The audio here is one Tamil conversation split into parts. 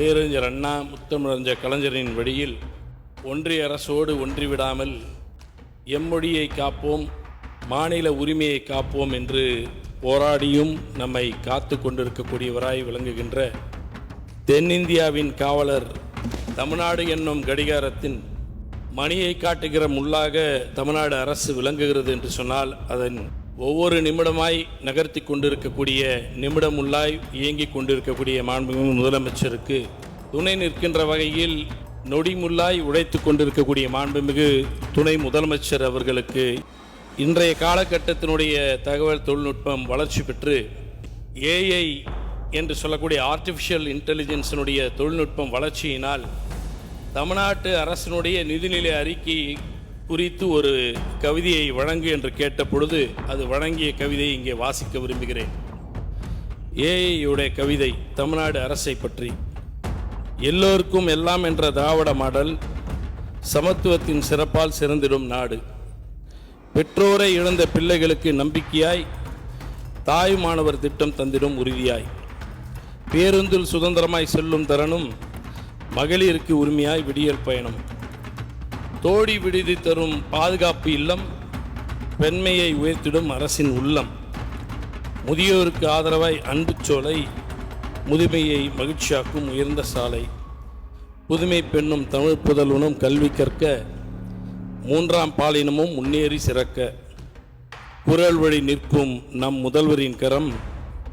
பேரறிஞர் அண்ணா முத்தமிழஞ்ச கலைஞரின் வழியில் ஒன்றிய அரசோடு ஒன்றிவிடாமல் எம்மொழியை காப்போம் மாநில உரிமையை காப்போம் என்று போராடியும் நம்மை காத்து கொண்டிருக்கக்கூடியவராய் விளங்குகின்ற தென்னிந்தியாவின் காவலர் தமிழ்நாடு என்னும் கடிகாரத்தின் மணியை காட்டுகிற முள்ளாக தமிழ்நாடு அரசு விளங்குகிறது என்று சொன்னால் அதன் ஒவ்வொரு நிமிடமாய் நகர்த்தி கொண்டிருக்கக்கூடிய நிமிடமுள்ளாய் இயங்கிக் கொண்டிருக்கக்கூடிய மாண்புமிகு முதலமைச்சருக்கு துணை நிற்கின்ற வகையில் நொடிமுள்ளாய் உழைத்து கொண்டிருக்கக்கூடிய மாண்புமிகு துணை முதலமைச்சர் அவர்களுக்கு இன்றைய காலகட்டத்தினுடைய தகவல் தொழில்நுட்பம் வளர்ச்சி பெற்று ஏஐ என்று சொல்லக்கூடிய ஆர்டிஃபிஷியல் இன்டெலிஜென்ஸினுடைய தொழில்நுட்பம் வளர்ச்சியினால் தமிழ்நாட்டு அரசினுடைய நிதிநிலை அறிக்கை குறித்து ஒரு கவிதையை வழங்கு என்று கேட்ட பொழுது அது வழங்கிய கவிதையை இங்கே வாசிக்க விரும்புகிறேன். ஏஐயுடைய கவிதை தமிழ்நாடு அரசை பற்றி. எல்லோருக்கும் எல்லாம் என்ற திராவிட மாடல் சமத்துவத்தின் சிறப்பால் சிறந்திடும் நாடு. பெற்றோரை இழந்த பிள்ளைகளுக்கு நம்பிக்கையாய் தாய் மாணவர் திட்டம் தந்திடும் உறுதியாய். பேருந்தில் சுதந்திரமாய் செல்லும் தரனும் மகளிருக்கு உரிமையாய் விடியல் பயணம். தோடி விடுதி தரும் பாதுகாப்பு இல்லம் பெண்மையை உயர்த்திடும் அரசின் உள்ளம். முதியோருக்கு ஆதரவாய் அன்பு சோலை முதுமையை மகிழ்ச்சியாக்கும் உயர்ந்த சாலை. புதுமை பெண்ணும் தமிழ் புதல்வனும் கல்வி கற்க மூன்றாம் பாலினமும் முன்னேறி சிறக்க. குரல் வழி நிற்கும் நம் முதல்வரின் கரம்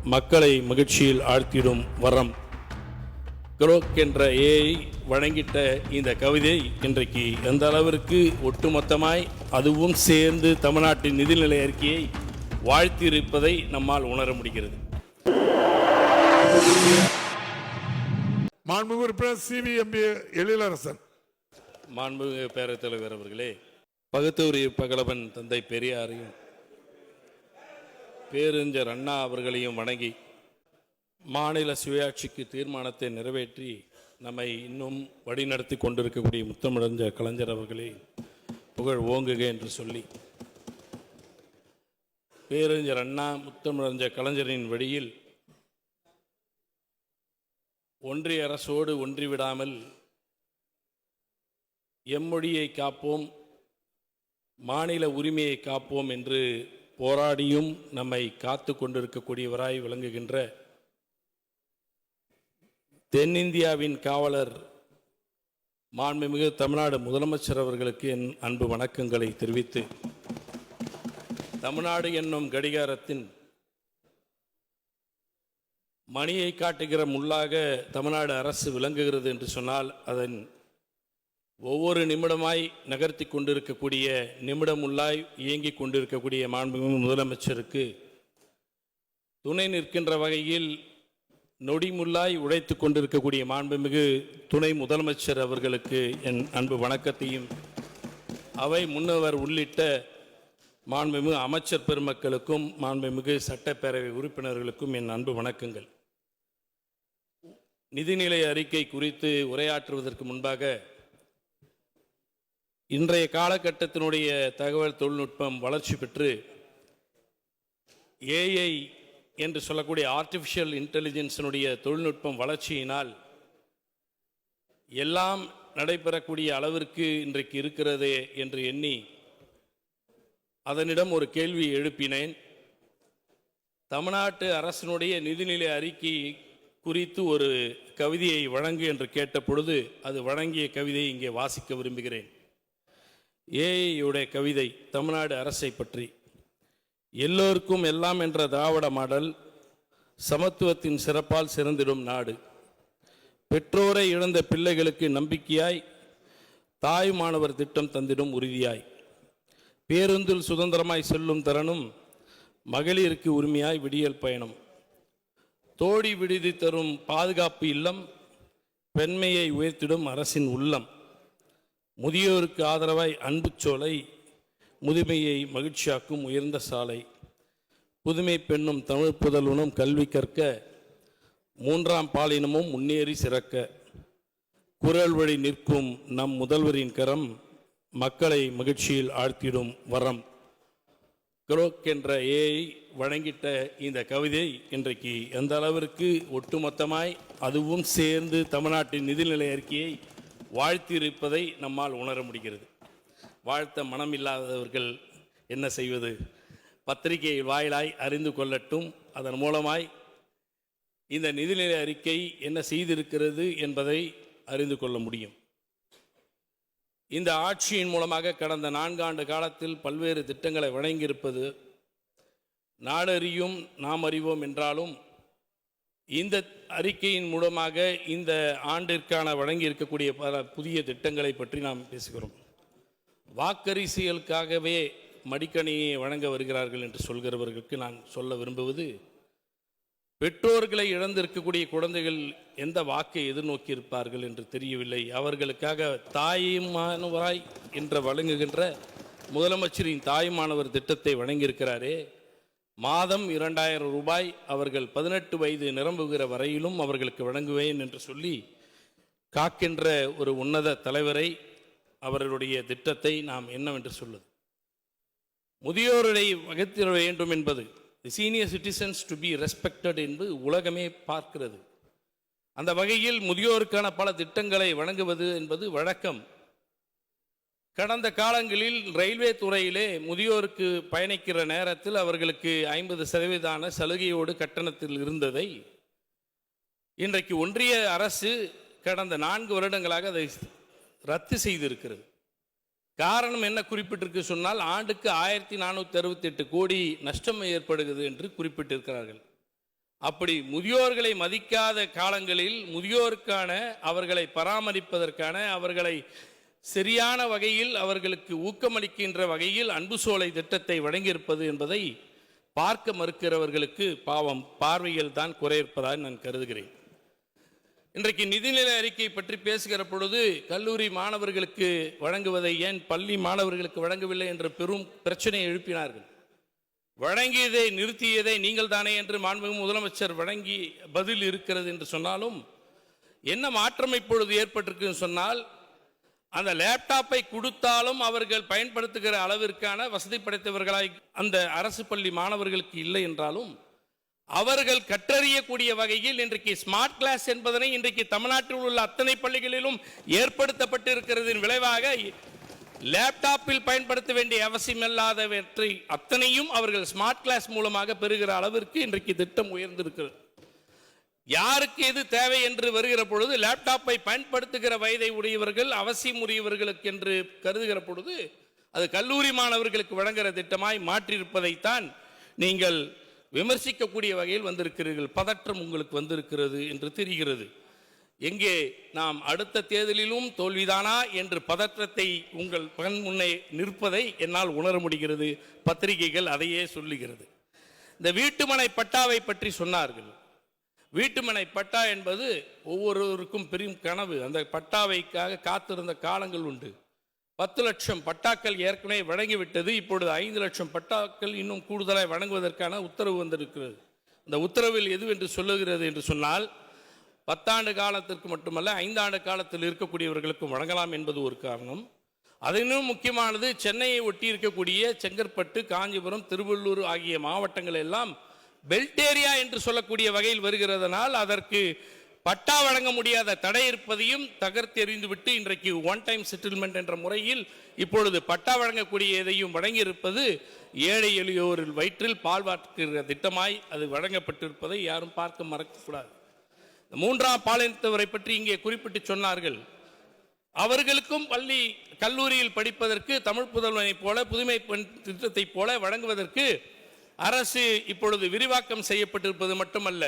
மக்களை மகிழ்ச்சியில் ஆழ்த்திடும் வரம். குரோக் என்ற ஏஐ வழங்கிட்ட இந்த கவிதை இன்றைக்கு எந்த அளவிற்கு ஒட்டுமொத்தமாய் அதுவும் சேர்ந்து தமிழ்நாட்டின் நிதிநிலை அறிக்கையை வாழ்த்தியிருப்பதை நம்மால் உணர முடிகிறது. மாண்புமிகு உறுப்பினர் சி வி எம்பி எழிலரசன். மாண்புமிகு பேரவைத் தலைவர் அவர்களே பகுத்தூரி பகலவன் தந்தை பெரியாரையும் பேரறிஞர் அண்ணா அவர்களையும் வணங்கி மாநில சுயாட்சிக்கு தீர்மானத்தை நிறைவேற்றி நம்மை இன்னும் வழிநடத்தி கொண்டிருக்கக்கூடிய முத்தமிழஞ்ச கலைஞர் அவர்களே புகழ் ஓங்குக என்று சொல்லி. பேரறிஞர் அண்ணா முத்தமிழஞ்ச கலைஞரின் வழியில் ஒன்றிய அரசோடு ஒன்றிவிடாமல் எம்மொழியை காப்போம் மாநில உரிமையை காப்போம் என்று போராடியும் நம்மை காத்து கொண்டிருக்கக்கூடியவராய் விளங்குகின்ற தென்னிந்தியாவின் காவலர் மாண்புமிகு தமிழ்நாடு முதலமைச்சர் அவர்களுக்கு என் அன்பு வணக்கங்களை தெரிவித்து தமிழ்நாடு என்னும் கடிகாரத்தின் மணியை காட்டுகிற முள்ளாக தமிழ்நாடு அரசு விளங்குகிறது என்று சொன்னால் அதன் ஒவ்வொரு நிமிடமாய் நகர்த்தி கொண்டிருக்கக்கூடிய நிமிடமுள்ளாய் இயங்கிக் கொண்டிருக்கக்கூடிய மாண்புமிகு முதலமைச்சருக்கு துணை நிற்கின்ற வகையில் நொடிமுள்ளாய் உழைத்து கொண்டிருக்கக்கூடிய மாண்புமிகு துணை முதலமைச்சர் அவர்களுக்கு என் அன்பு வணக்கத்தையும் அவை முன்னவர் உள்ளிட்ட மாண்புமிகு அமைச்சர் பெருமக்களுக்கும் மாண்புமிகு சட்டப்பேரவை உறுப்பினர்களுக்கும் என் அன்பு வணக்கங்கள். நிதிநிலை அறிக்கை குறித்து உரையாற்றுவதற்கு முன்பாக இன்றைய காலகட்டத்தினுடைய தகவல் தொழில்நுட்பம் வளர்ச்சி பெற்று ஏஐ என்று சொல்லக்கூடிய ஆர்டிஃபிஷியல் இன்டெலிஜென்ஸினுடைய தொழில்நுட்பம் வளர்ச்சியினால் எல்லாம் நடைபெறக்கூடிய அளவிற்கு இன்றைக்கு இருக்கிறதே என்று எண்ணி அதனிடம் ஒரு கேள்வி எழுப்பினேன். தமிழ்நாட்டு அரசினுடைய நிதிநிலை அறிக்கை குறித்து ஒரு கவிதையை வழங்கு என்று கேட்ட பொழுது அது வழங்கிய கவிதையை இங்கே வாசிக்க விரும்புகிறேன். ஏஐயுடைய கவிதை தமிழ்நாடு அரசை பற்றி. எல்லோருக்கும் எல்லாம் என்ற திராவிட மாடல் சமத்துவத்தின் சிறப்பால் சிறந்திடும் நாடு. பெற்றோரை இழந்த பிள்ளைகளுக்கு நம்பிக்கையாய் தாய் மாணவர் திட்டம் தந்திடும் உறுதியாய். பேருந்தில் சுதந்திரமாய் செல்லும் திறனும் மகளிருக்கு உரிமையாய் விடியல் பயணம். தோடி விடுதி தரும் பாதுகாப்பு இல்லம் பெண்மையை உயர்த்திடும் அரசின் உள்ளம். முதியோருக்கு ஆதரவாய் அன்புச்சோலை சோலை முதுமையை மகிழ்ச்சியாக்கும் உயர்ந்த சாலை. புதுமை பெண்ணும் தமிழ் புதல்வனும் கல்வி கற்க மூன்றாம் பாலினமும் முன்னேறி சிறக்க. குரல் வழி நிற்கும் நம் முதல்வரின் கரம் மக்களை மகிழ்ச்சியில் ஆழ்த்திடும் வரம். குரோக் என்ற ஏஐ வழங்கிட்ட இந்த கவிதை இன்றைக்கு எந்த அளவிற்கு ஒட்டுமொத்தமாய் அதுவும் சேர்ந்து தமிழ்நாட்டின் நிதிநிலை அறிக்கையை வாழ்த்தியிருப்பதை நம்மால் உணர முடிகிறது. வாழ்த்த மனம் இல்லாதவர்கள் என்ன செய்வது? பத்திரிகை வாயிலாய் அறிந்து கொள்ளட்டும். அதன் மூலமாய் இந்த நிதிநிலை அறிக்கை என்ன செய்திருக்கிறது என்பதை அறிந்து கொள்ள முடியும். இந்த ஆட்சியின் மூலமாக கடந்த நான்காண்டு காலத்தில் பல்வேறு திட்டங்களை வழங்கியிருப்பது நாடறியும் நாம் அறிவோம் என்றாலும் இந்த அறிக்கையின் மூலமாக இந்த ஆண்டிற்கான வழங்கி இருக்கக்கூடிய பல புதிய திட்டங்களை பற்றி நாம் பேசுகிறோம். வாக்கரிசியலுக்காகவே மடிக்கணியை வழங்க வருகிறார்கள் என்று சொல்கிறவர்களுக்கு நான் சொல்ல விரும்புவது பெற்றோர்களை இழந்திருக்கக்கூடிய குழந்தைகள் எந்த வாக்கை எதிர்நோக்கி இருப்பார்கள் என்று தெரியவில்லை. அவர்களுக்காக தாயுமானவராய் என்று வழங்குகின்ற முதலமைச்சரின் தாயுமானவர் திட்டத்தை வழங்கியிருக்கிறாரே. மாதம் இரண்டாயிரம் ரூபாய் அவர்கள் பதினெட்டு வயது நிரம்புகிற வரையிலும் அவர்களுக்கு வழங்குவேன் என்று சொல்லி காக்கின்ற ஒரு உன்னத தலைவரை அவர்களுடைய திட்டத்தை நாம் என்னவென்று சொல்லுது? முதியோரை வகுத்திட வேண்டும் என்பது senior citizens to be respected என்பது உலகமே பார்க்கிறது. அந்த வகையில் முதியோருக்கான பல திட்டங்களை வழங்குவது என்பது வழக்கம். கடந்த காலங்களில் ரயில்வே துறையிலே முதியோருக்கு பயணிக்கிற நேரத்தில் அவர்களுக்கு ஐம்பது சதவீதான சலுகையோடு கட்டணத்தில் இருந்ததை இன்றைக்கு ஒன்றிய அரசு கடந்த நான்கு வருடங்களாக அதை ரத்து செய்திருக்கிறது. காரணம் என்ன குறிப்பிட்டிருக்கு சொன்னால் ஆண்டுக்கு ஆயிரத்தி நானூற்றி அறுபத்தெட்டு கோடி நஷ்டம் ஏற்படுகிறது என்று குறிப்பிட்டிருக்கிறார்கள். அப்படி முதியோர்களை மதிக்காத காலங்களில் முதியோருக்கான அவர்களை பராமரிப்பதற்கான அவர்களை சரியான வகையில் அவர்களுக்கு ஊக்கமளிக்கின்ற வகையில் அன்பு சோலை திட்டத்தை வழங்கியிருப்பது என்பதை பார்க்க மறுக்கிறவர்களுக்கு பாவம் பார்வையில் தான் குறையிருப்பதாக நான் கருதுகிறேன். இன்றைக்கு நிதிநிலை அறிக்கை பற்றி பேசுகிற பொழுது கல்லூரி மாணவர்களுக்கு வழங்குவதை ஏன் பள்ளி மாணவர்களுக்கு வழங்கவில்லை என்ற பெரும் பிரச்சனையை எழுப்பினார்கள்? வழங்கியதை நிறுத்தியதை நீங்கள் தானே என்று மாண்புமிகு முதலமைச்சர் வழங்கி பதில் இருக்கிறது என்று சொன்னாலும் என்ன மாற்றம் இப்பொழுது ஏற்பட்டிருக்குன்னு சொன்னால் அந்த லேப்டாப்பை கொடுத்தாலும் அவர்கள் பயன்படுத்துகிற அளவிற்கான வசதி படைத்தவர்களாய் அந்த அரசு பள்ளி மாணவர்களுக்கு இல்லை என்றாலும் அவர்கள் கற்றறியக்கூடிய வகையில் இன்றைக்கு ஸ்மார்ட் கிளாஸ் என்பதனை இன்றைக்கு தமிழ்நாட்டில் உள்ள அத்தனை பள்ளிகளிலும் ஏற்படுத்தப்பட்டிருக்கிறதின் விளைவாக லேப்டாப்பில் பயன்படுத்த வேண்டிய அவசியமில்லாதவற்றை அத்தனையும் அவர்கள் ஸ்மார்ட் கிளாஸ் மூலமாக பெறுகிற அளவிற்கு இன்றைக்கு திட்டம் உயர்ந்திருக்கிறது. யாருக்கு எது தேவை என்று வருகிற பொழுது லேப்டாப்பை பயன்படுத்துகிற வயதை உடையவர்கள் அவசியம் உரியவர்களுக்கு என்று கருதுகிற பொழுது அது கல்லூரி மாணவர்களுக்கு வழங்குகிற திட்டமாய் மாற்றியிருப்பதைத்தான் நீங்கள் விமர்சிக்கக்கூடிய வகையில் வந்திருக்கிறீர்கள் பதற்றம் உங்களுக்கு வந்திருக்கிறது என்று தெரிகிறது. எங்கே நாம் அடுத்த தேர்தலிலும் தோல்விதானா என்று பதற்றத்தை உங்கள் கண் முன்னே நிற்பதை என்னால் உணர முடிகிறது. பத்திரிகைகள் அதையே சொல்லுகிறது. இந்த வீட்டுமனை பட்டாவை பற்றி சொன்னார்கள். வீட்டுமனை பட்டா என்பது ஒவ்வொருவருக்கும் பெரும் கனவு. அந்த பட்டாவைக்காக காத்திருந்த காலங்கள் உண்டு. பத்து லட்சம் பட்டாக்கள் ஏற்கனவே வழங்கிவிட்டது. இப்பொழுது ஐந்து லட்சம் பட்டாக்கள் இன்னும் கூடுதலாக வழங்குவதற்கான உத்தரவு வந்திருக்கிறது. இந்த உத்தரவில் எது என்று சொல்லுகிறது என்று சொன்னால் பத்தாண்டு காலத்திற்கு மட்டுமல்ல ஐந்தாண்டு காலத்தில் இருக்கக்கூடியவர்களுக்கும் வழங்கலாம் என்பது ஒரு காரணம். அதனும் முக்கியமானது சென்னையை ஒட்டி இருக்கக்கூடிய செங்கற்பட்டு காஞ்சிபுரம் திருவள்ளூர் ஆகிய மாவட்டங்கள் எல்லாம் பெல்ட் ஏரியா என்று சொல்லக்கூடிய வகையில் வருகிறதனால் அதற்கு பட்டா வழங்க முடியாத தடை இருப்பதையும் தகர்த்தெறிந்துவிட்டு இன்றைக்கு ஒன் டைம் செட்டில்மெண்ட் என்ற முறையில் இப்பொழுது பட்டா வழங்கக்கூடிய எதையும் வழங்கியிருப்பது ஏழை எளியோரில் வயிற்றில் பால் வார்க்கிற திட்டமாய் அது வழங்கப்பட்டிருப்பதை யாரும் பார்க்க மறக்கக்கூடாது. மூன்றாம் பாலினத்தவரை பற்றி இங்கே குறிப்பிட்டு சொன்னார்கள். அவர்களுக்கும் பள்ளி கல்லூரியில் படிப்பதற்கு தமிழ் புதல்வனைப் போல புதுமை திட்டத்தைப் போல வழங்குவதற்கு அரசு இப்பொழுது விரிவாக்கம் செய்யப்பட்டிருப்பது மட்டுமல்ல.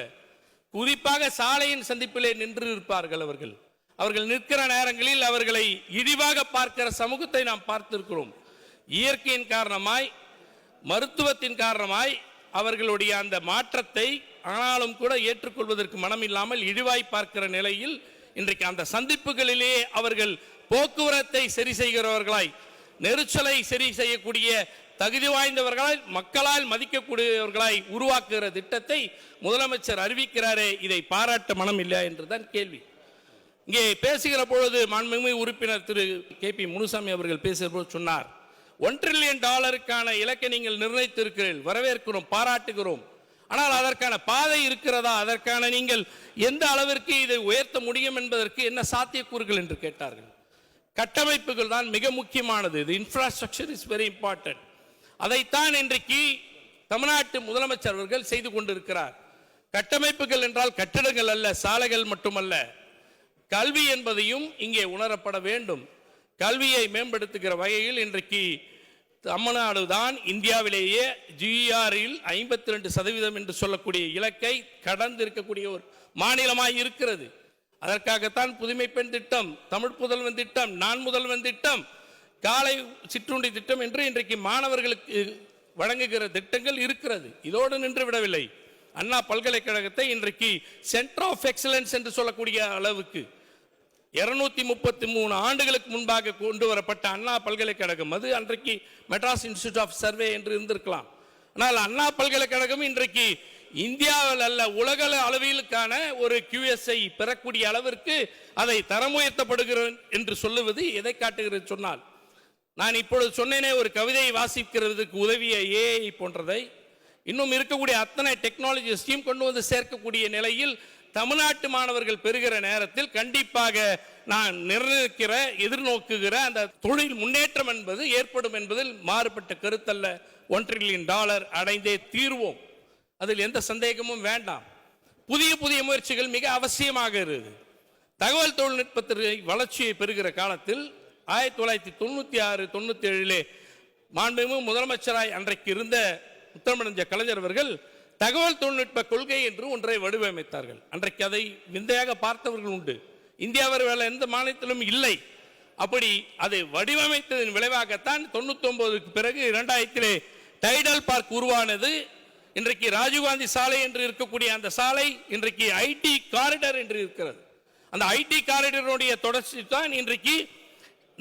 குறிப்பாக சாலையின் சந்திப்பிலே நின்று இருப்பார்கள் அவர்கள். அவர்கள் நிற்கிற நேரங்களில் அவர்களை இழிவாக பார்க்கிற சமூகத்தை நாம் பார்த்திருக்கிறோம். இயற்கையின் காரணமாய் மருத்துவத்தின் காரணமாய் அவர்களுடைய அந்த மாற்றத்தை ஆனாலும் கூட ஏற்றுக்கொள்வதற்கு மனம் இல்லாமல் இழிவாய் பார்க்கிற நிலையில் இன்றைக்கு அந்த சந்திப்புகளிலேயே அவர்கள் போக்குவரத்தை சரி செய்கிறவர்களாய் நெரிச்சலை சரி செய்யக்கூடிய தகுதி வாய்ந்தவர்களால் மக்களால் மதிக்கக்கூடியவர்களாய் உருவாக்குகிற திட்டத்தை முதலமைச்சர் அறிவிக்கிறாரே இதை பாராட்ட மனம் இல்லையா என்றுதான் கேள்வி. இங்கே பேசுகிற பொழுது மாண்புமிகு உறுப்பினர் திரு கே பி முனுசாமி அவர்கள் பேசுகிற பொழுது சொன்னார் ஒன் ட்ரில்லியன் டாலருக்கான இலக்கை நீங்கள் நிர்ணயித்திருக்கிறீர்கள் வரவேற்கிறோம் பாராட்டுகிறோம். ஆனால் அதற்கான பாதை இருக்கிறதா? அதற்கான நீங்கள் எந்த அளவிற்கு இதை உயர்த்த முடியும் என்பதற்கு என்ன சாத்தியக்கூறுகள்? என்று கேட்டார்கள். கட்டமைப்புகள் தான் மிக முக்கியமானது. இது இன்ஃப்ராஸ்ட்ரக்சர் இஸ் வெரி இம்பார்ட்டன்ட் அதைத்தான் இன்றைக்கு தமிழ்நாட்டு முதலமைச்சர் அவர்கள் செய்து கொண்டிருக்கிறார். கட்டமைப்புகள் என்றால் கட்டிடங்கள் அல்ல சாலைகள் மட்டுமல்ல. கல்வி என்பதையும் இங்கே உணரப்பட வேண்டும். கல்வியை மேம்படுத்துகிற வகையில் இன்றைக்கு தமிழ்நாடு தான் இந்தியாவிலேயே ஜிஆரில் ஐம்பத்தி ரெண்டு சதவீதம் என்று சொல்லக்கூடிய இலக்கை கடந்து இருக்கக்கூடிய ஒரு மாநிலமாக இருக்கிறது. அதற்காகத்தான் புதுமை பெண் திட்டம் தமிழ் புதல்வன் திட்டம் நான் முதல்வன் திட்டம் காலை சிற்றுண்டி திட்டம் என்று இன்றைக்கு மாணவர்களுக்கு வழங்குகிற திட்டங்கள் இருக்கிறது. இதோடு நின்று விடவில்லை. அண்ணா பல்கலைக்கழகத்தை இன்றைக்கு சென்டர் ஆஃப் எக்ஸலன்ஸ் என்று சொல்லக்கூடிய அளவுக்கு இருநூத்தி முப்பத்தி மூணு ஆண்டுகளுக்கு முன்பாக கொண்டு வரப்பட்ட அண்ணா பல்கலைக்கழகம் அது அன்றைக்கு மெட்ராஸ் இன்ஸ்டியூட் ஆஃப் சர்வே என்று இருந்திருக்கலாம். ஆனால் அண்ணா பல்கலைக்கழகம் இன்றைக்கு இந்தியாவில் அல்ல உலக அளவிலுக்கான ஒரு கியூஎஸ்ஐ பெறக்கூடிய அளவிற்கு அதை தரமுயர்த்தப்படுகிறோம் என்று சொல்லுவது எதை காட்டுகிறது சொன்னால் நான் இப்பொழுது சொன்னேனே ஒரு கவிதையை வாசிக்கிறதுக்கு உதவிய ஏஐ போன்றதை. இன்னும் இருக்கக்கூடிய அத்தனை டெக்னாலஜிஸ்டையும் கொண்டு வந்து சேர்க்கக்கூடிய நிலையில் தமிழ்நாட்டு மாணவர்கள் பெறுகிற நேரத்தில் கண்டிப்பாக நான் நிர்ணயிக்கிற எதிர்நோக்குகிற அந்த தொழில் முன்னேற்றம் என்பது ஏற்படும் என்பதில் மாறுபட்ட கருத்தல்ல. ஒன் ட்ரில்லியன் டாலர் அடைந்தே தீர்வோம். அதில் எந்த சந்தேகமும் வேண்டாம். புதிய புதிய முயற்சிகள் மிக அவசியமாக இருக்குது. தகவல் தொழில்நுட்பத்திற்கு வளர்ச்சியை பெறுகிற காலத்தில் ஆயிரத்தி தொள்ளாயிரத்தி தொண்ணூற்றி ஆறு தொண்ணூற்றி ஏழிலே மாண்புமிகு முதலமைச்சராய் அன்றைக்கு இருந்த முத்தமிழஞ்ச கலைஞர் அவர்கள் தகவல் தொழில்நுட்ப கொள்கை என்று ஒன்றை வடிவமைத்தார்கள். அன்றைக்கு அதை விந்தையாக பார்த்தவர்கள் உண்டு. இந்தியாவில் வேலை எந்த மாநிலத்திலும் இல்லை. அப்படி அதை வடிவமைத்ததன் விளைவாகத்தான் தொண்ணூத்தொன்பதுக்கு பிறகு இரண்டாயிரத்திலே டைடல் பார்க் உருவானது. இன்றைக்கு ராஜீவ்காந்தி சாலை என்று இருக்கக்கூடிய அந்த சாலை இன்றைக்கு ஐடி காரிடர் என்று இருக்கிறது. அந்த ஐடி காரிடருடைய தொடர்ச்சி தான் இன்றைக்கு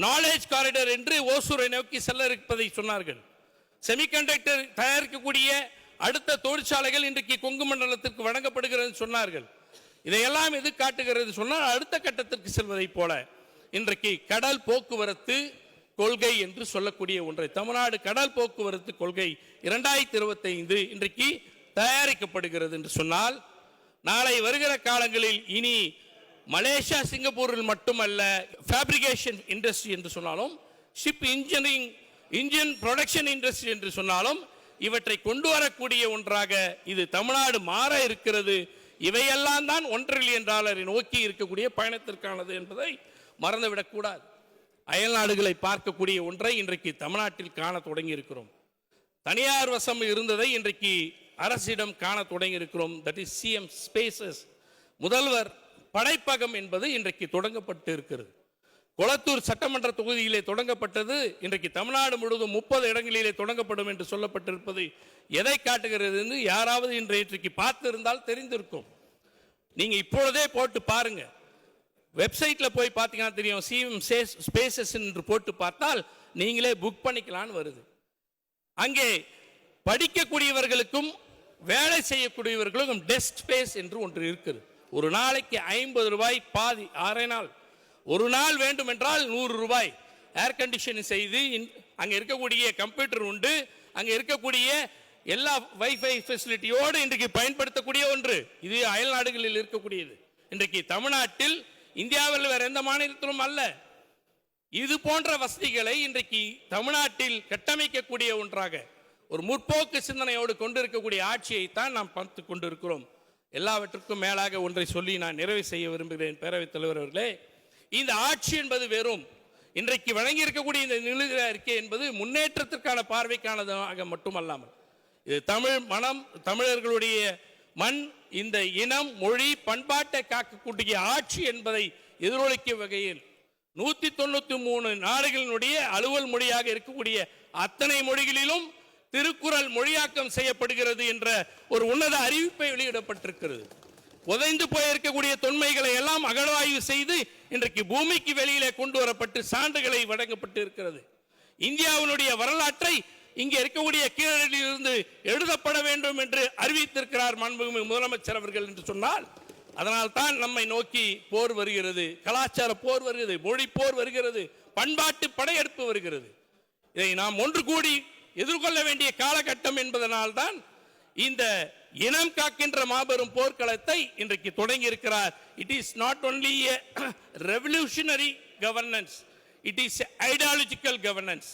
நாலேஜ் காரிடர் என்று ஓசூரை நோக்கி செல்ல இருப்பதை சொன்னார்கள். செமிகண்டக்டர் தயாரிக்கக்கூடிய அடுத்த தொழிற்சாலைகள் இன்றைக்கு கொங்கு மண்டலத்திற்கு வழங்கப்படுகிறது சொன்னார்கள். இதையெல்லாம் எது காட்டுகிறது சொன்னால் அடுத்த கட்டத்திற்கு செல்வதைப் போல இன்றைக்கு கடல் போக்குவரத்து கொள்கை என்று சொல்லக்கூடிய ஒன்றை. தமிழ்நாடு கடல் போக்குவரத்து கொள்கை இரண்டாயிரத்தி இருபத்தைந்து இன்றைக்கு தயாரிக்கப்படுகிறது என்று சொன்னால் நாளை வருகிற காலங்களில் இனி மலேசியா சிங்கப்பூரில் மட்டுமல்ல ஃபேப்ரிகேஷன் இண்டஸ்ட்ரி என்று சொன்னாலும் ship engineering engine production industry என்று சொன்னாலும் இவற்றை கொண்டு வரக்கூடிய ஒன்றாக இது தமிழ்நாடு மாற இருக்கிறது. இவையெல்லாம் தான் ஒன்றரை மில்லியன் டாலரை நோக்கி இருக்கக்கூடிய பயணத்திற்கானது என்பதை மறந்துவிடக்கூடாது அயல் நாடுகளை பார்க்கக்கூடிய ஒன்றை இன்றைக்கு தமிழ்நாட்டில் காண தொடங்கி இருக்கிறோம் தனியார் வசம் இருந்ததை இன்றைக்கு அரசிடம் காண தொடங்கி இருக்கிறோம் தட் இஸ் சிஎம் ஸ்பேசஸ் முதல்வர் படைப்பகம் என்பது இன்றைக்கு தொடங்கப்பட்டு இருக்கிறது கொளத்தூர் சட்டமன்ற தொகுதியிலே தொடங்கப்பட்டது இன்றைக்கு தமிழ்நாடு முழுவதும் முப்பது இடங்களிலே தொடங்கப்படும் என்று சொல்லப்பட்டிருப்பது எதை காட்டுகிறது என்று யாராவது இன்றைக்கு பார்த்திருந்தால் தெரிந்திருக்கும். நீங்கள் இப்பொழுதே போட்டு பாருங்க. வெப்சைட்டில் போய் பார்த்தீங்கன்னா தெரியும். சிஎம் ஸ்பேசஸ் என்று போட்டு பார்த்தால் நீங்களே புக் பண்ணிக்கலான்னு வருது. அங்கே படிக்கக்கூடியவர்களுக்கும் வேலை செய்யக்கூடியவர்களுக்கும் டெஸ்க் ஸ்பேஸ் என்று ஒன்று இருக்குது. ஒரு நாளைக்கு ஐம்பது ரூபாய் பாதி ஆறே நாள். ஒரு நாள் வேண்டும் என்றால் நூறு ரூபாய். ஏர் கண்டிஷன் செய்து இன்- இருக்கக்கூடிய கம்ப்யூட்டர் உண்டு. அங்கே இருக்கக்கூடிய எல்லா வைஃபை ஃபெசிலிட்டியோடு இன்றைக்கு பயன்படுத்தக்கூடிய ஒன்று. இது அயல் நாடுகளில் இருக்கக்கூடியது. இன்றைக்கு தமிழ்நாட்டில் இந்தியாவில் வேற எந்த மாநிலத்திலும் அல்ல. இது போன்ற வசதிகளை இன்றைக்கு தமிழ்நாட்டில் கட்டமைக்கக்கூடிய ஒன்றாக ஒரு முற்போக்கு சிந்தனையோடு கொண்டிருக்கக்கூடிய ஆட்சியை தான் நாம் பார்த்து கொண்டிருக்கிறோம். எல்லாவற்றுக்கும் மேலாக ஒன்றை சொல்லி நான் நிறைவு செய்ய விரும்புகிறேன் பேரவைத் தலைவர் அவர்களே. இந்த ஆட்சி என்பது வெறும் இன்றைக்கு வழங்கி இருக்கக்கூடிய இந்த நிலுகிற அறிக்கை என்பது முன்னேற்றத்திற்கான பார்வைக்கானதாக மட்டுமல்லாமல் இது தமிழ் மனம் தமிழர்களுடைய மண் இந்த இனம் மொழி பண்பாட்டை காக்கக்கூடிய ஆட்சி என்பதை எதிரொலிக்கும் வகையில் நூற்றி தொண்ணூற்றி மூணு நாடுகளினுடைய அலுவல் மொழியாக இருக்கக்கூடிய அத்தனை மொழிகளிலும் திருக்குறள் மொழியாக்கம் செய்யப்படுகிறது என்ற ஒரு உன்னத அறிவிப்பை வெளியிடப்பட்டிருக்கிறது. உதைந்து போயிருக்கக்கூடிய தொன்மைகளை எல்லாம் அகழ்வாய்வு செய்து இன்றைக்கு பூமிக்கு வெளியிலே கொண்டு வரப்பட்டு சான்றுகளை வழங்கப்பட்டு இருக்கிறது இந்தியாவினுடைய வரலாற்றை இங்கே இருக்கக்கூடிய கீழடியிலிருந்து எழுதப்பட வேண்டும் என்று அறிவித்திருக்கிறார் மாண்புமிகு முதலமைச்சர் அவர்கள் என்று சொன்னால் அதனால் தான் நம்மை நோக்கி போர் வருகிறது கலாச்சார போர் வருகிறது மொழி போர் வருகிறது பண்பாட்டு படையெடுப்பு வருகிறது. இதை நாம் ஒன்று கூடி எதிர்கொள்ள வேண்டிய காலகட்டம் என்பதனால்தான் இந்த இனம் காக்கின்ற மாபெரும் போர்க்களத்தை இன்றைக்கு தொடங்கி இருக்கிறார் it is not only revolutionary governance it is ideological governance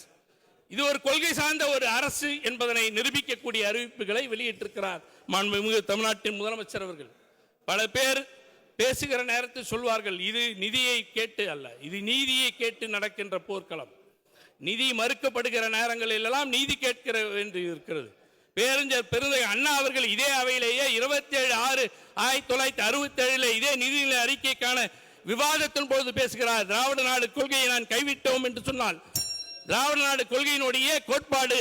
இது ஒரு கொள்கை சார்ந்த ஒரு அரசு என்பதனை நிரூபிக்கக்கூடிய அறிவிப்புகளை வெளியிட்டிருக்கிறார் மாண்புமிகு தமிழ்நாட்டின் முதலமைச்சர் அவர்கள். பல பேர் பேசுகிற நேரத்தில் சொல்வார்கள் இது நிதியை கேட்டு அல்ல இது நீதியை கேட்டு நடக்கின்ற போர்க்களம். நிதி மறுக்கப்படுகிற நேரங்களிலெல்லாம் நீதி கேட்கிற வேண்டி இருக்கிறது. பேரஞ்சர் பெருந்தை அண்ணா அவர்கள் இதே அவையிலேயே இருபத்தி ஏழு ஆறு ஆயிரத்தி தொள்ளாயிரத்தி அறுபத்தி ஏழுல இதே நிதிநிலை அறிக்கைக்கான விவாதத்தின் பொழுது பேசுகிறார். திராவிட நாடு கொள்கையை நான் கைவிட்டோம் என்று சொன்னால் திராவிட நாடு கொள்கையினுடைய கோட்பாடு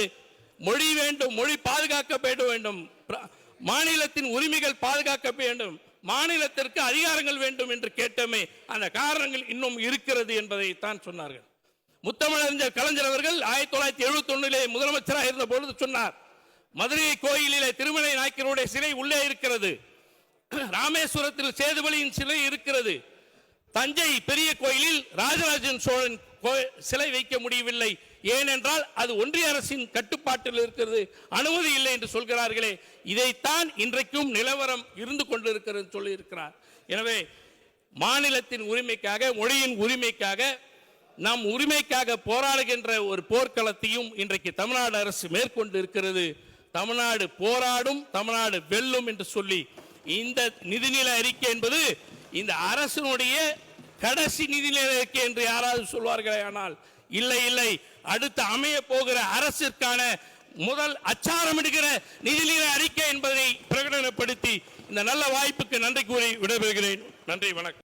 மொழி வேண்டும் மொழி பாதுகாக்கப்பட வேண்டும் மாநிலத்தின் உரிமைகள் பாதுகாக்க வேண்டும் மாநிலத்திற்கு அதிகாரங்கள் வேண்டும் என்று கேட்டோமே அந்த காரணங்கள் இன்னும் இருக்கிறது என்பதை தான் சொன்னார்கள். முத்தமிழறிஞர் கலைஞர் அவர்கள் ஆயிரத்தி தொள்ளாயிரத்தி எழுபத்தி ஒன்னிலே முதலமைச்சராக இருந்த பொழுது சொன்னார் மதுரை கோயிலிலே திருமலை நாயக்கருடைய சிலை உள்ளே இருக்கிறது. ராமேஸ்வரத்தில் சேதுபலியின் சிலை இருக்கிறது. தஞ்சை பெரிய கோயிலில் ராஜராஜன் சோழன் சிலை வைக்க முடியவில்லை. ஏனென்றால் அது ஒன்றிய அரசின் கட்டுப்பாட்டில் இருக்கிறது. அனுமதி இல்லை என்று சொல்கிறார்களே. இதைத்தான் இன்றைக்கும் நிலவரம் இருந்து கொண்டிருக்கிறது சொல்லியிருக்கிறார். எனவே மாநிலத்தின் உரிமைக்காக மொழியின் உரிமைக்காக நம் உரிமைக்காக போராடுகின்ற ஒரு போர்க்களத்தையும் இன்றைக்கு தமிழ்நாடு அரசு மேற்கொண்டு இருக்கிறது தமிழ்நாடு போராடும் தமிழ்நாடு வெல்லும் என்று சொல்லி இந்த நிதிநிலை அறிக்கை என்பது இந்த அரசினுடைய கடைசி நிதிநிலை அறிக்கை என்று யாராவது சொல்வார்களே ஆனால் இல்லை இல்லை. அடுத்து அமைய போகிற அரசிற்கான முதல் அச்சாரமிடுகிற நிதிநிலை அறிக்கை என்பதை பிரகடனப்படுத்தி இந்த நல்ல வாய்ப்புக்கு நன்றி கூறி விடைபெறுகிறேன். நன்றி வணக்கம்.